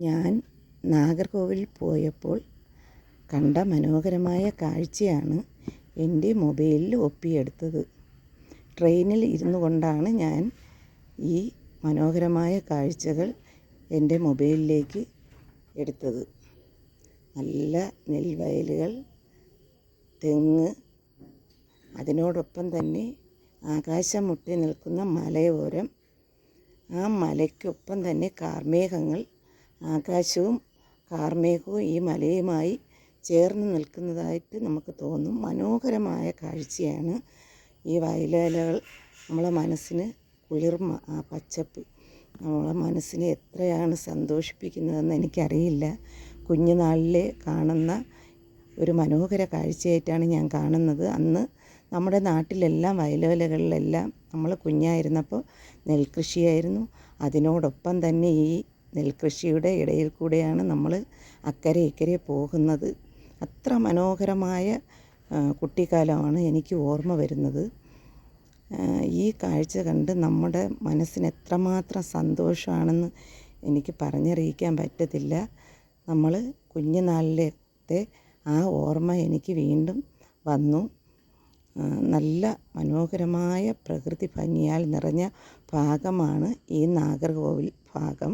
ഞാൻ നാഗർകോവിൽ പോയപ്പോൾ കണ്ട മനോഹരമായ കാഴ്ചയാണ് എന്റെ മൊബൈലിൽ ഒപ്പിയെടുത്തത്. ട്രെയിനിൽ ഇരുന്നു കൊണ്ടാണ് ഞാൻ ഈ മനോഹരമായ കാഴ്ചകൾ എന്റെ മൊബൈലിലേക്ക് എടുത്തത്. നല്ല നെൽവയലുകൾ തെങ്ങ് അതിനോടൊപ്പം തന്നെ ആകാശം മുട്ടി നിൽക്കുന്ന മലയോരം ആ മലയ്ക്കൊപ്പം തന്നെ കാർമേഘങ്ങൾ ആകാശവും കാർമേഘവും ഈ മലയുമായി ചേർന്ന് നിൽക്കുന്നതായിട്ട് നമുക്ക് തോന്നും. മനോഹരമായ കാഴ്ചയാണ് ഈ വയലേലകൾ. നമ്മളെ മനസ്സിന് കുളിർമ ആ പച്ചപ്പ്. നമ്മളെ മനസ്സിനെ എത്രയാണ് സന്തോഷിപ്പിക്കുന്നതെന്ന് എനിക്കറിയില്ല. കുഞ്ഞുനാളിലെ കാണുന്ന ഒരു മനോഹര കാഴ്ചയായിട്ടാണ് ഞാൻ കാണുന്നത്. അന്ന് നമ്മുടെ നാട്ടിലെല്ലാം വയലോലകളിലെല്ലാം നമ്മൾ കുഞ്ഞായിരുന്നപ്പോൾ നെൽകൃഷിയായിരുന്നു. അതിനോടൊപ്പം തന്നെ ഈ നെൽകൃഷിയുടെ ഇടയിൽ കൂടെയാണ് നമ്മൾ അക്കരെ ഇക്കരെ പോകുന്നത്. അത്ര മനോഹരമായ കുട്ടിക്കാലമാണ് എനിക്ക് ഓർമ്മ വരുന്നത്. ഈ കാഴ്ച കണ്ട് നമ്മുടെ മനസ്സിന് എത്രമാത്രം സന്തോഷമാണെന്ന് എനിക്ക് പറഞ്ഞറിയിക്കാൻ പറ്റത്തില്ല. നമ്മൾ കുഞ്ഞുനാളിലത്തെ ആ ഓർമ്മ എനിക്ക് വീണ്ടും വന്നു. നല്ല മനോഹരമായ പ്രകൃതി ഭംഗിയാൽ നിറഞ്ഞ ഭാഗമാണ് ഈ നാഗർകോവിൽ ഭാഗം.